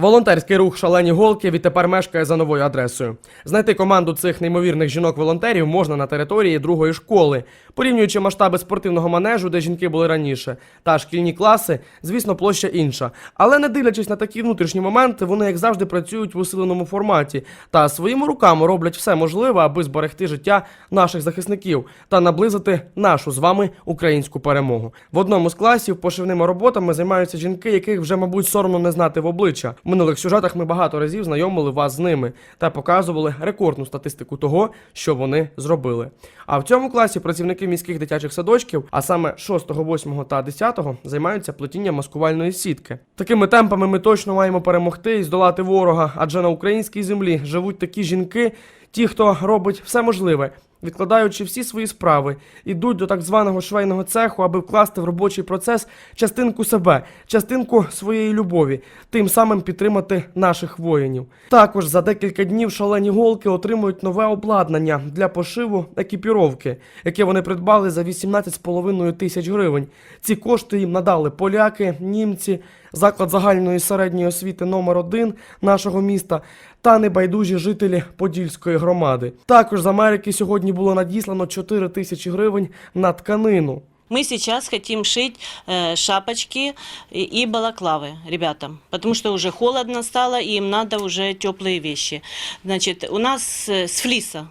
Волонтерський рух Шалені голки відтепер мешкає за новою адресою. Знайти команду цих неймовірних жінок-волонтерів можна на території другої школи, порівнюючи масштаби спортивного манежу, де жінки були раніше, та шкільні класи, звісно, площа інша. Але не дивлячись на такі внутрішні моменти, вони як завжди працюють в усиленому форматі та своїми руками роблять все можливе, аби зберегти життя наших захисників та наблизити нашу з вами українську перемогу. В одному з класів пошивними роботами займаються жінки, яких вже, мабуть, соромно не знати в обличчя. Минулих сюжетах ми багато разів знайомили вас з ними та показували рекордну статистику того, що вони зробили. А в цьому класі працівники міських дитячих садочків, а саме 6, 8 та 10, займаються плетінням маскувальної сітки. Такими темпами ми точно маємо перемогти і здолати ворога, адже на українській землі живуть такі жінки, ті, хто робить все можливе, відкладаючи всі свої справи, ідуть до так званого швейного цеху, аби вкласти в робочий процес частинку себе, частинку своєї любові, тим самим підтримати наших воїнів. Також за декілька днів шалені голки отримують нове обладнання для пошиву екіпіровки, яке вони придбали за 18,5 тисяч гривень. Ці кошти їм надали поляки, німці, заклад загальної середньої освіти номер 1 нашого міста та небайдужі жителі Подільської громади. Також з Америки сьогодні було надіслано 4 тисячі гривень на тканину. Мы сейчас хотим шить э, шапочки и, и балаклавы ребятам, потому что уже холодно стало, и им надо уже теплые вещи. Значит, у нас э, с флиса.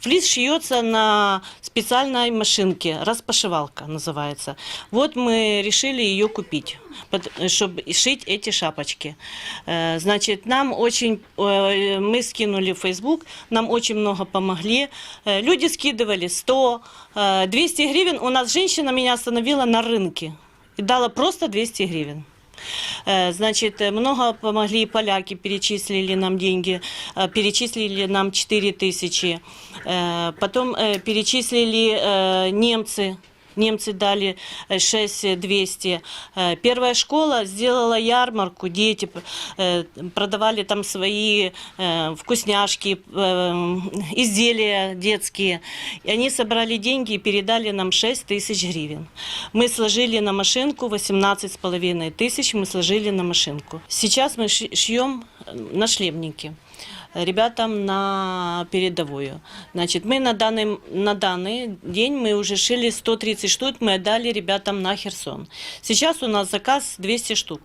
Флис шьется на специальной машинке, распашивалка называется. Вот мы решили ее купить, чтобы шить эти шапочки. Э, Значит, нам очень, э, мы скинули в Facebook, нам очень много помогли. Э, Люди скидывали 100, э, 200 гривен. У нас женщина меня остановила на рынке и дала просто 200 гривен. Э, Значит, э, много помогли поляки, перечислили нам деньги, э, перечислили нам 4 тысячи. Э, Потом э, перечислили э, немцы, Немцы дали э, 6200. Э, Первая школа сделала ярмарку, дети э, продавали там свои э, вкусняшки, э, изделия детские. И они собрали деньги и передали нам 6 тысяч гривен. Мы сложили на машинку 18 с половиной тысяч, мы сложили на машинку. Сейчас мы ши- шьем э, на шлемники ребятам на передовую. Значит, мы на данный, на данный день мы уже шили 130 штук, мы отдали ребятам на Херсон. Сейчас у нас заказ 200 штук.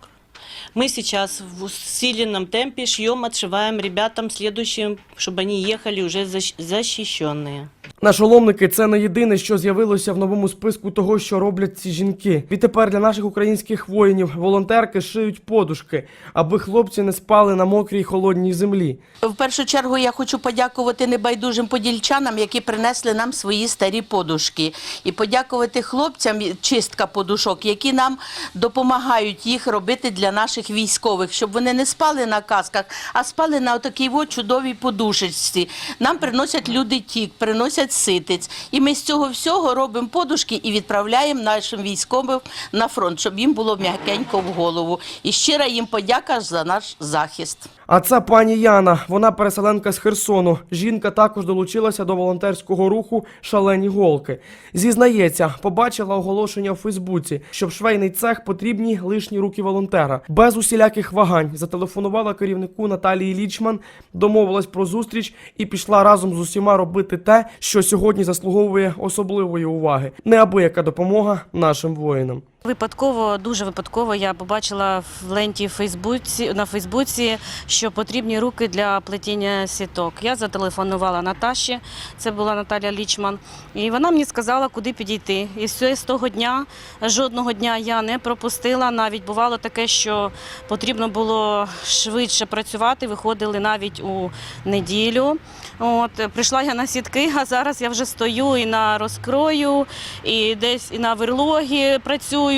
Мы сейчас в усиленном темпе шьем, отшиваем ребятам следующим, чтобы они ехали уже защ- защищенные. Нашоломники це не єдине, що з'явилося в новому списку того, що роблять ці жінки. Відтепер для наших українських воїнів волонтерки шиють подушки, аби хлопці не спали на мокрій холодній землі. В першу чергу я хочу подякувати небайдужим подільчанам, які принесли нам свої старі подушки, і подякувати хлопцям чистка подушок, які нам допомагають їх робити для наших військових, щоб вони не спали на касках, а спали на отакій от чудовій подушечці. Нам приносять люди тік, приносять ситиць. І ми з цього всього робимо подушки і відправляємо нашим військовим на фронт, щоб їм було м'якенько в голову. І щира їм подяка за наш захист. А це пані Яна, вона переселенка з Херсону. Жінка також долучилася до волонтерського руху Шалені голки. Зізнається, побачила оголошення у Фейсбуці, що в швейний цех потрібні лишні руки волонтера. Без усіляких вагань зателефонувала керівнику Наталії Лічман, домовилась про зустріч і пішла разом з усіма робити те, що сьогодні заслуговує особливої уваги. Неабияка допомога нашим воїнам. Випадково, дуже випадково, я побачила в ленті Фейсбуці на Фейсбуці, що потрібні руки для плетіння сіток. Я зателефонувала Наташі, це була Наталя Лічман, і вона мені сказала, куди підійти. І все з того дня жодного дня я не пропустила. Навіть бувало таке, що потрібно було швидше працювати. Виходили навіть у неділю. От прийшла я на сітки, а зараз я вже стою і на розкрою, і десь і на верлогі працюю.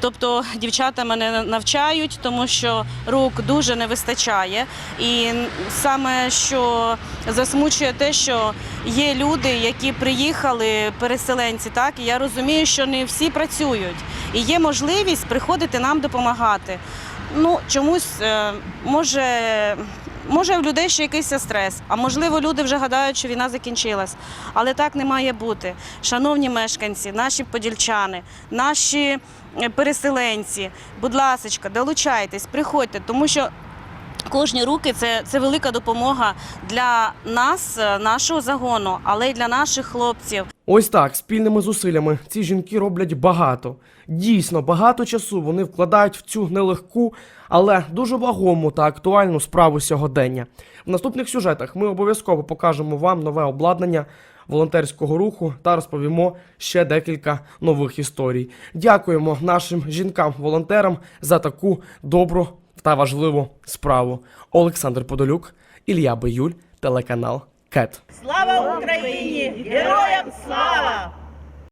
Тобто дівчата мене навчають, тому що рук дуже не вистачає. І саме що засмучує те, що є люди, які приїхали, переселенці, так і я розумію, що не всі працюють, і є можливість приходити нам допомагати. Ну чомусь е, може. Може, в людей ще якийсь стрес, а можливо, люди вже гадають, що війна закінчилась. Але так не має бути. Шановні мешканці, наші подільчани, наші е, переселенці, будь ласка, долучайтесь, приходьте, тому що Кожні руки це, це велика допомога для нас, е, нашого загону, але й для наших хлопців. Ось так, спільними зусиллями ці жінки роблять багато. Дійсно, багато часу вони вкладають в цю нелегку, але дуже вагому та актуальну справу сьогодення. В наступних сюжетах ми обов'язково покажемо вам нове обладнання волонтерського руху та розповімо ще декілька нових історій. Дякуємо нашим жінкам-волонтерам за таку добру та важливу справу. Олександр Подолюк, Ілля Биюль, телеканал КЕТ. Слава Україні! Героям слава!